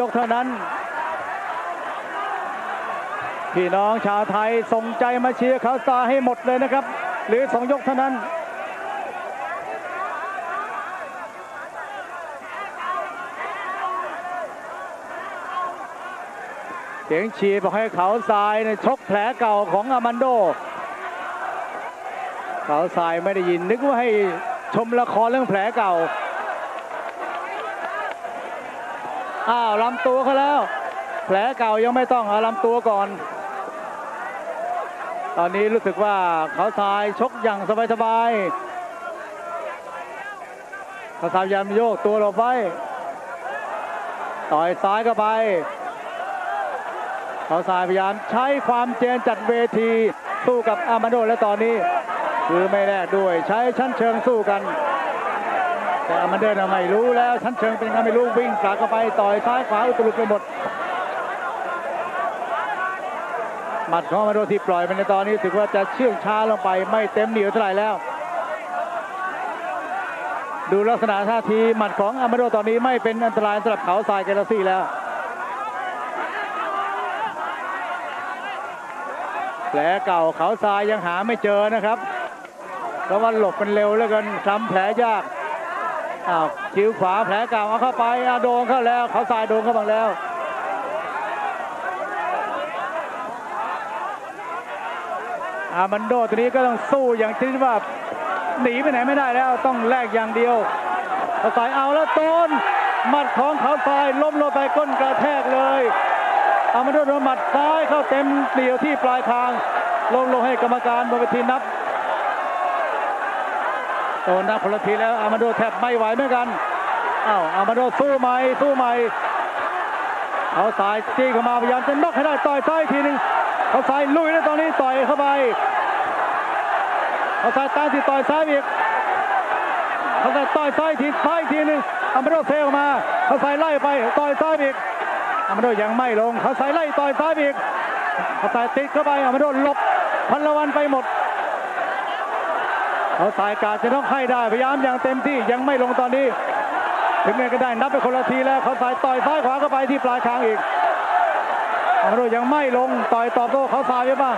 ยกเท่านั้น พี่น้องชาวไทยส่งใจมาเชียร์เขาตาให้หมดเลยนะครับ หรือสองยกเท่านั้น เสียงเชียร์บอกให้เขาทรายเนี่ยชกแผลเก่าของอามันโด เขาทรายไม่ได้ยินนึกว่าให้ชมละครเรื่องแผลเก่า อ้าวลำตัวเขาแล้ว แผลเก่ายังไม่ต้องเอาลำตัวก่อน ตอนนี้รู้สึกว่าเขาทรายชกอย่างสบายๆเขาทรายพยายามโยกตัวหลบไว้ต่อยซ้ายเข้าไปเขาทรายพยายามใช้ความเจนจัดเวทีสู้กับอามาโดและตอนนี้ คือไม่แลกด้วยใช้ชั้นเชิงสู้กัน แต่อามาเดอร์น่ะไม่รู้แล้วชั้นเชิงเป็นไงไม่รู้วิ่งกลับเข้าไปต่อยซ้ายขวาอุตลุดไปหมดหมัดของอามาโดที่ปล่อยไปในตอนนี้ถือว่าจะเชื่องช้าลงไปไม่เต็มเหนียวเท่าไหร่แล้ว ดูลักษณะท่าทีหมัดของอามาโดตอนนี้ไม่เป็นอันตรายสำหรับเขาทรายเกลาซี่แล้วแผลเก่าเขาทรายยังหาไม่เจอนะครับ เพราะว่าหลบมันเร็วเหลือเกินทำแผลยาก อ้าวคิ้วขวาแผลเก่าเอาเข้าไปโดนเข้าแล้ว เขาทรายโดนเข้าบางแล้วอามันโดตัวนี้ก็ต้องสู้อย่างที่ว่าหนีไปไหนไม่ได้แล้วต้องแลกอย่างเดียวเขาทรายเอาแล้วโดนหมัดของเขาทรายล้มลงไปก้นกระแทกเลยอามันโดโดนหมัดซ้ายเข้าเต็มเดี่ยวที่ปลายคางลงลงให้กรรมการบนเวทีนับ โดนนับคนละทีแล้วอามาโดแทบไม่ไหวเหมือนกันอ้าวอามาโดสู้ใหม่สู้ใหม่เอาสายจี้เข้ามาพยายามจะน็อกให้ได้ต่อยซ้ายอีกทีหนึ่งเขาสายลุยแล้วตอนนี้ต่อยเข้าไปเขาสายตามที่ต่อยซ้ายอีกเขาสายต่อยซ้ายอีกทีซ้ายอีกทีหนึ่งอามาโดเซลมาเขาสายไล่ไปต่อยซ้ายอีกอามาโดยังไม่ลงเขาสายไล่ต่อยซ้ายอีกเขาสายติดเข้าไปอามาโดหลบพันละวันไปหมด เขาสายการจะต้องให้ได้พยายามอย่างเต็มที่ยังไม่ลงตอนนี้ ถึงไงก็ได้นับไปคนละทีแล้วเขาสายต่อยซ้ายขวาเข้าไปที่ปลายคางอีกอามาโดยังไม่ลงต่อยตอบโต้เขาสายไปบ้าง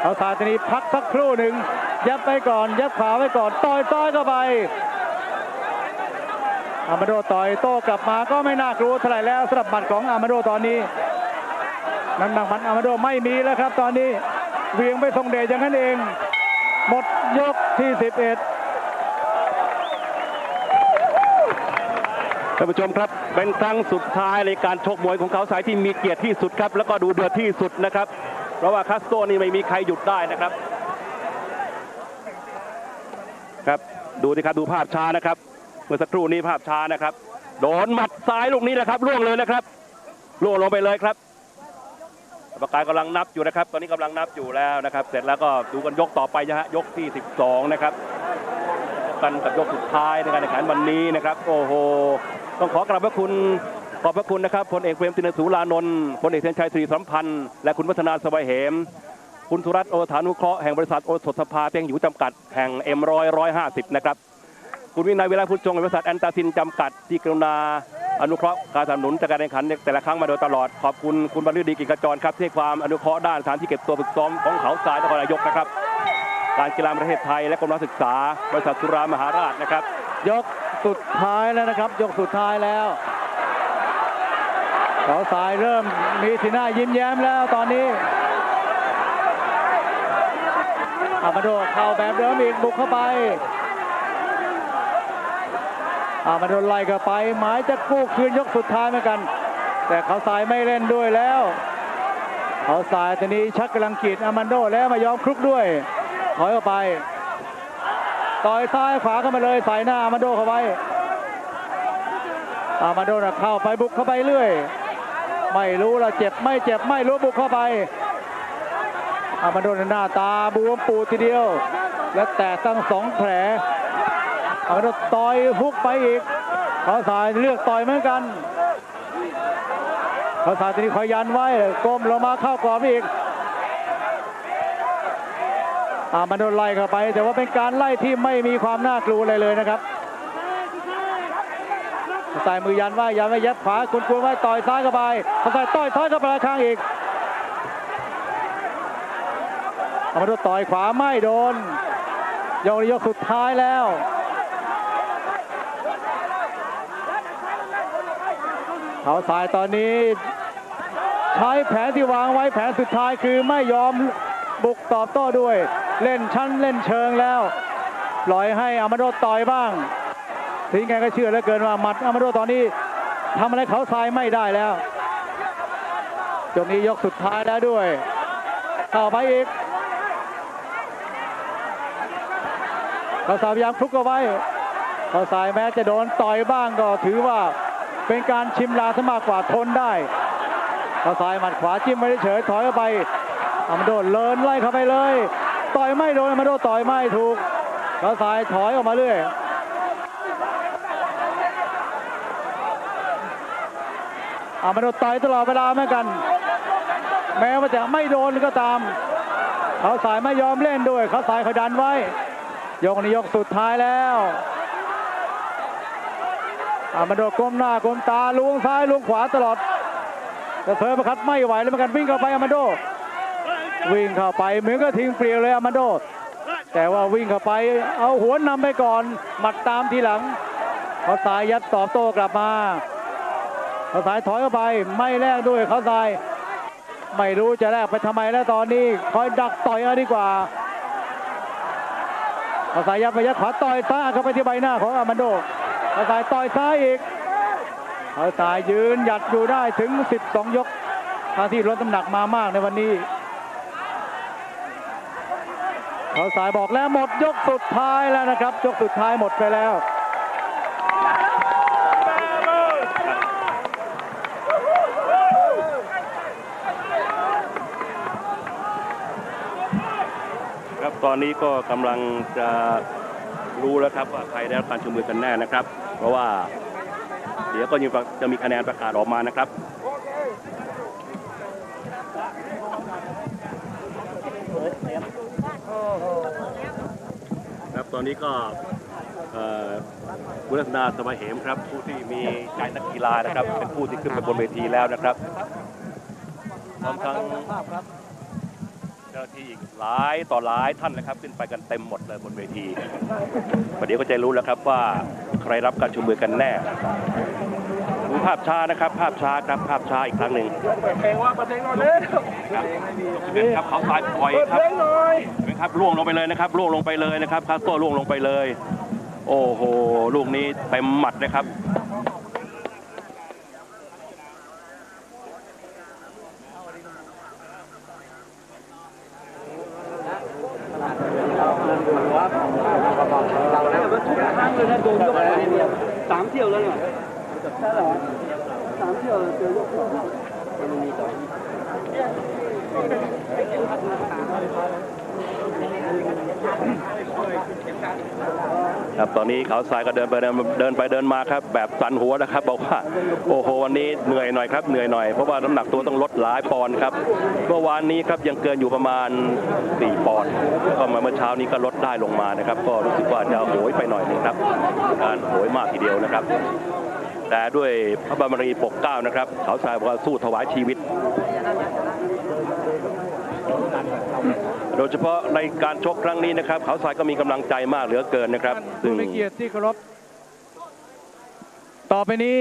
เขาสายทีนี้พักสักครู่หนึ่งยับไปก่อน ยับขวาไว้ก่อนต่อยซ้ายเข้าไปอามาโดต่อยโต้กลับมาก็ไม่น่ากลัวเท่าไหร่แล้วสำหรับหมัดของอามาโดตอนนี้น้ำหนักมัดอามาโดไม่มีแล้วครับตอนนี้ เวียงไปทรงเดชอย่างนั้นเอง หมดยกที่ 11ท่านผู้ชมครับเป็นครั้งสุดท้ายในการชกมวยของเขาสายที่มีเกียรติที่สุดครับ แล้วก็ดูเดือดที่สุดนะครับ เพราะว่าคาสโตนี่ไม่มีใครหยุดได้นะครับ ครับดูสิครับดูภาพช้านะครับ เมื่อสักครู่นี้ภาพช้านะครับ โดนหมัดซ้ายลูกนี้นะครับล่วงเลยนะครับล่วงลงไปเลยครับ รรมการกำลังนับอยู่นะครับ ตอนนี้กำลังนับอยู่แล้วนะครับ เสร็จแล้วก็ดูกันยกต่อไปนะฮะยกที่ 12 นะครับกันกับยกสุดท้ายในการแข่งขันวันนี้นะครับ โอ้โหต้องขอกราบพระคุณขอบพระคุณนะครับพลเอกเปรมตินสูรานนท์พลเอกเทียนชัยศรีสัมพันธ์ และคุณวัฒนาสวัยเหม คุณสุรัตน์โอฐานุเคราะห์แห่งบริษัทโอสถสภาเพียงอยู่จำกัดแห่งเอ็มร้อยร้อยห้าสิบนะครับ คุณวินัยเวลาพุทธจงแห่งบริษัทแอนตาซินจำกัดที่กรุณา อนุเคราะห์การสนับสนุนจากการแข่งขันในแต่ละครั้งมาโดยตลอดขอบคุณคุณบรรลือดีกิจกจรครับที่ความอนุเคราะห์ด้านสถานที่เก็บตัวฝึกซ้อมของเขาทรายนครนายกนะครับ การกีฬาประเทศไทยและกรมศึกษาบริษัทสุรามหาราชนะครับ ยกสุดท้ายแล้วนะครับ ยกสุดท้ายแล้วเขาสายเริ่มมีสีหน้ายิ้มแย้มแล้วตอนนี้อามาโดเข้าแบบเดิมอีกบุกเข้าไป มาโดไล่เข้าไป หมายจะกู้คืนยกสุดท้ายเหมือนกัน แต่เขาสายไม่เล่นด้วยแล้ว เขาสายตอนนี้ชักกำลังกีดอามันโดแล้วมายอมคลุกด้วยถอยออกไป ต่อยซ้ายขวาเข้ามาเลยใส่หน้าอามาโดเข้าไว้อามาโดนเข้าไปบุกเข้าไปเรื่อย ไม่รู้ละเจ็บไม่เจ็บไม่รู้บุกเข้าไปอามาโดนหน้าตาบวมปูดทีเดียว และแตกตั้งสองแผล อามาโดต่อยฮุกไปอีกเขาสายเลือกต่อยเหมือนกันเขาสายทีนี้คอยยันไว้ก้มลงมาเข้ากรอบอีกอามันโดนไล่เข้าไป แต่ว่าเป็นการไล่ที่ไม่มีความน่ากลัวอะไรเลยนะครับเขาทรายมือยันไว้ยันไว้ยัดขวาคุณกวนไว้ต่อยซ้ายเข้าไปเขาทรายต่อยซ้ายเข้าไปข้างอีกอามาดูต่อยขวาไม่โดนยกนี้ยกสุดท้ายแล้ว เขาสายตอนนี้ ใช้แผนที่วางไว้แผนสุดท้ายคือไม่ยอมบุกตอบโต้ด้วย เล่นชั้นเล่นเชิงแล้วปล่อยให้อามาโดต่อยบ้างทิ้งไงก็เชื่อเหลือเกินว่าหมัดอามาโดตอนนี้ทำอะไรเขาทรายไม่ได้แล้วจบนี้ยกสุดท้ายแล้วด้วยต่อไปอีกเขาสายพยายามคลุกเอาไว้เขาสายแม้จะโดนต่อยบ้างก็ถือว่า เป็นการชิมลาซะมากกว่าทนได้เขาซ้ายหมัดขวาจิ้มไม่ได้เฉยถอยเข้าไปอามาโดเลินไล่เข้าไปเลย ต่อยไม่โดนอามาโดต่อยไม่ถูกเขาซ้ายถอยออกมาเรื่อยอามาโดต่อยตลอดเวลาเหมือนกัน แม้ว่าจะไม่โดนก็ตาม เขาสายไม่ยอมเล่นด้วย เขาสายเขาดันไว้ ยกนี้ยกสุดท้ายแล้ว อามาโดก้มหน้าก้มตาล้วงซ้ายล้วงขวาตลอดแต่เซอร์ประคัดไม่ไหวแล้วเหมือนกันวิ่งเข้าไปอามาโดวิ่งเข้าไปเหมือนก็ทิ้งเปลี่ยวเลยอามาโด แต่ว่าวิ่งเข้าไปเอาหัวนำไปก่อนหมัดตามทีหลังเขาสายยัดตอบโต้กลับมาเขาสายถอยเข้าไปไม่แลกด้วยเขาสาย ไม่รู้จะแลกไปทำไมแล้วตอนนี้คอยดักต่อยเอาดีกว่าเขาสายยัดไปยัดขวาต่อยซ้าเข้าไปที่ใบหน้าของอามาโด เขาสายต่อยซ้ายอีกเขาสายยืนหยัดอยู่ได้ถึง 12 ยกทางที่ลดน้ำหนักมามากในวันนี้เขาสายบอกแล้วหมดยกสุดท้ายแล้วนะครับ ยกสุดท้ายหมดไปแล้วครับตอนนี้ก็กำลังจะรู้แล้วครับว่าใครได้รับการชูมือกันแน่นะครับ เพราะว่าเดี๋ยวก็ยังจะมีคะแนนประกาศออกมานะครับครับตอนนี้ก็บุรษนาสมัยเหมครับ ผู้ที่มีใจนักกีฬานะครับ เป็นผู้ที่ขึ้นไปบนเวทีแล้วนะครับพร้อมทั้ง เจ้าหน้าที่อีกหลายต่อหลายท่านนะครับ ขึ้นไปกันเต็มหมดเลยบนเวทีประเดี๋ยวก็จะรู้แล้วครับว่าใครรับการชูมือกันแน่ดูภาพช้านะครับ ภาพช้าครับภาพช้าอีกครั้งหนึ่งเพลงว่าเพลงหน่อยเร็วครับเป็นครับเขาซ้ายปล่อยเปิดครัเพบลงหน่อยเห็นไหมครับล่วงลงไปเลยนะครับล่วงลงไปเลยนะครับคาสโต้ล่วงลงไปเลย โอ้โหลูกนี้เต็มหมัดนะครับ ครั้งเลยนะโดนยกอะไรเนี่ยสามเที่ยวแล้วเนี่ยใช่เหรอสามเที่ยวเจอยกสอง ครับตอนนี้เขาทรายก็เดินไปเดินเดินไปเดินมาครับ แบบสั่นหัวนะครับ บอกว่าโอ้โหวันนี้เหนื่อยหน่อยครับเหนื่อยหน่อยเพราะว่าน้ำหนักตัวต้องลดหลายปอนด์ครับเมื่อวานนี้ครับยังเกินอยู่ประมาณ 4 ปอนด์ก็มาเมื่อเช้านี้ก็ลดได้ลงมานะครับ ก็รู้สึกว่าจะโหยไปหน่อยนึงครับการโหยมากทีเดียวนะครับ แต่ด้วยพระบารมีปกเก้านะครับ เขาทรายบอกว่าสู้ถวายชีวิต โดยเฉพาะในการชกครั้งนี้นะครับเขาทรายก็มีกำลังใจมากเหลือเกินนะครับผู้มีเกียรติที่เคารพต่อไปนี้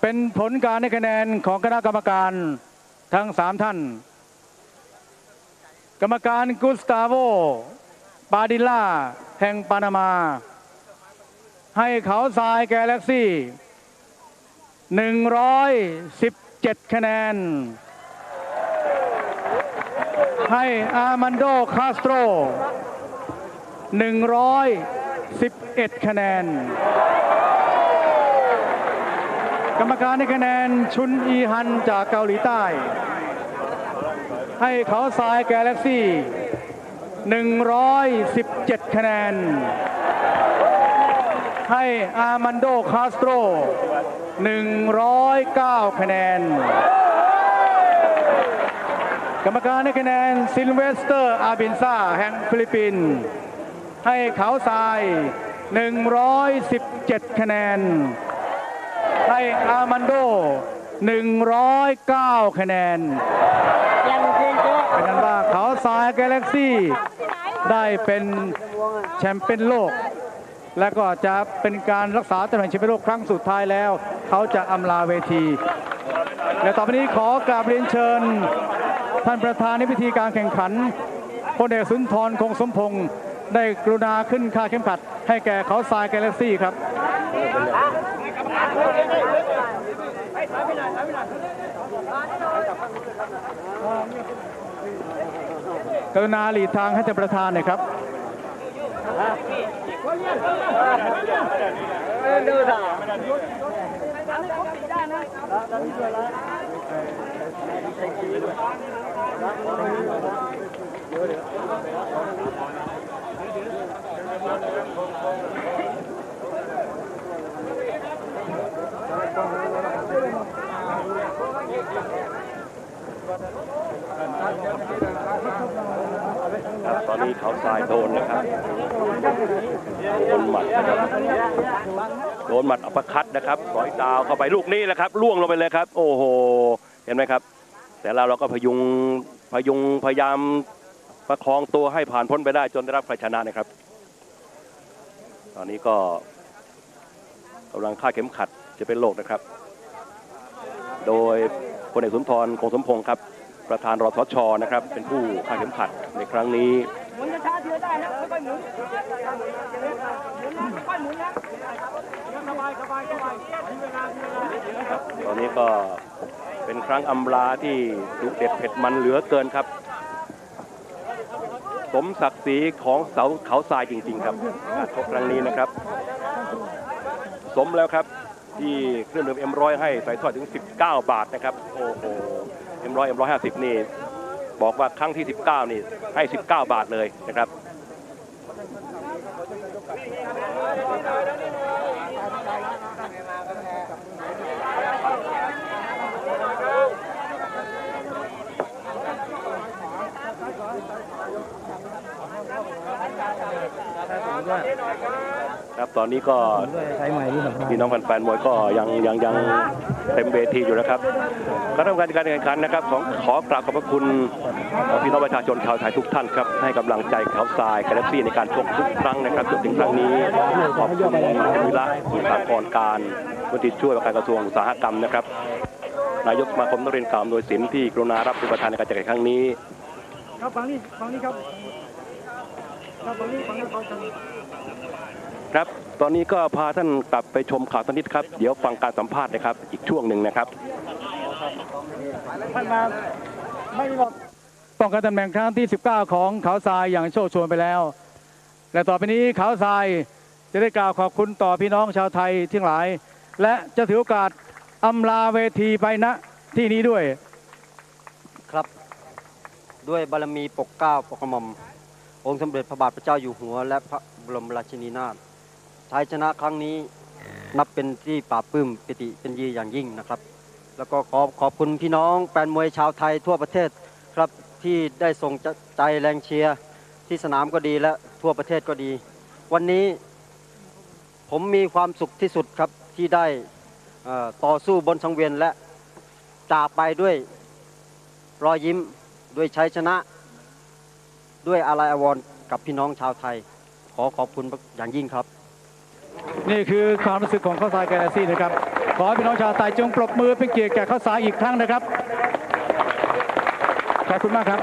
เป็นผลการให้คะแนนของคณะกรรมการทั้งสามท่าน กรรมการกุสตาโวปาดิลล่าแห่งปานามา ให้เขาทรายแกแล็กซี่ 117 คะแนน ให้อามันโดคาสโตร 111 คะแนน กรรมการในคะแนนชุนอีฮันจากเกาหลีใต้ ให้เขาทรายแกแล็กซี่ 117 คะแนน ให้อามันโดคาสโตร 109 คะแนน รรมการให้คะแนนซิลเวสเตอร์อาบินซาแห่งฟิลิปปินส์ให้เขาทราย 117 คะแนนายอามันโด 109 คะแนนเป็นนั้นว่าเขาทรายกาแล็กซี่ได้เป็นแชมเปี้ยนโลก และก็จะเป็นการรักษาตำแหน่งแชมเปี้ยนโลกครั้งสุดท้ายแล้ว เขาจะอำลาเวที และต่อไปนี้ขอกราบเรียนเชิญ ท่านประธานในพิธีการแข่งขันพลเอกสุนทรคงสมพงศ์ได้กรุณาขึ้นค่าเข็มขัด ให้แก่เขาทรายแกาแล็กซี่ครับกรุณาหลีกทางให้ท่านประธานหน่อยครับ ครับตอนนี้เขาทรายโดนนะครับ โดนหมัดนะครับโดนหมัดอัปคัตนะครับสอยดาวเข้าไปลูกนี้แหละครับล่วงลงไปเลยครับ โอ้โห เห็นไหมครับ แต่เราเราก็พยุงพยุงพยายามประคองตัวให้ผ่านพ้นไปได้จนได้รับชัยชนะนะครับ ตอนนี้ก็กำลังคาเข็มขัดจะเป็นโลกนะครับ โดยพลเอกสุนทรคงสมพงศ์ครับ ประธานรทชนะครับ เป็นผู้คาเข็มขัดในครั้งนี้ มุนช้าๆทีละได้นะค่อยๆหมุนค่อยๆหมุนนะสบายสบายสบายีเวลาีเวลาตอนนี้ก็เป็นครั้งอำลาที่ดุเด็ดเผ็ดมันเหลือเกินครับ สมศักดิ์ศรีของเสาเขาทรายจริง ๆ ครับการชกครั้งนี้นะครับ สมแล้วครับที่เครื่องดื่มเอ็มร้อยให้ใส่ทอดถึง 19 บาทนะครับ โอ้โหเอ็มร้อยเอ็มร้อยห้าสิบนี่ บอกว่าครั้งที่ 19 นี่ให้ 19 บาทเลยนะครับครับตอนนี้ก็ใช้ใหม่ที่สำคัญพี่น้องแฟนๆมวยก็ยังยังยัง เต็มเวทีอยู่นะครับคณะกรรมการการแข่งขันนะครับของขอกราบขอบพระคุณพี่น้องประชาชนชาวไทยทุกท่านครับให้กำลังใจเขาทรายกาแล็กซี่ในการชกทุกครั้งนะครับจนถึงครั้งนี้ขอบคุณวิระสากรการมนตรีช่วยว่าการกระทรวงอุตสาหกรรมนะครับนายกสมาคมนักเรียนกล่าวโดยศิลป์ที่กรุณารับเป็นประธานในการจัดการครั้งนี้ครับฝั่งนี้ฝั่งนี้ครับครับฝั่งนี้ฝั่งนี้เขาจะครับ ตอนนี้ก็พาท่านกลับไปชมข่าวสักนิดครับ เดี๋ยวฟังการสัมภาษณ์นะครับ อีกช่วงหนึ่งนะครับท่านมาไม่มีหรอกป้องกันตำแหน่งครั้งที่ 19 ของเขาทรายอย่างโชคโชนไปแล้ว และต่อไปนี้เขาทรายจะได้กล่าวขอบคุณต่อพี่น้องชาวไทยทั้งหลาย และจะถือโอกาสอำลาเวทีไปณที่นี้ด้วยครับ ด้วยบารมีปกเกล้าปกกระหม่อมองค์สมเด็จพระบาทพระเจ้าอยู่หัว และพระบรมราชินีนาถ ชัยชนะครั้งนี้นับเป็นที่ปราบปลื้มปิติเป็นยีอย่างยิ่งนะครับ แล้วก็ขอขอบคุณพี่น้องแฟนมวยชาวไทยทั่วประเทศครับที่ได้ส่งใจแรงเชียร์ที่สนามก็ดีและทั่วประเทศก็ดี วันนี้ผมมีความสุขที่สุดครับที่ได้เอ่อต่อสู้บนสังเวียนและจากไปด้วยรอยยิ้มด้วยชัยชนะ ด้วยอาลัยอาวรณ์กับพี่น้องชาวไทย ขอขอบคุณอย่างยิ่งครับ นี่คือความรู้สึกของข้าวสารแกลซี่นะครับ ขอให้พี่น้องชาวไทยจงปรบมือเป็นเกียรติแก่ข้าวสารอีกครั้งนะครับ ขอบคุณมากครับ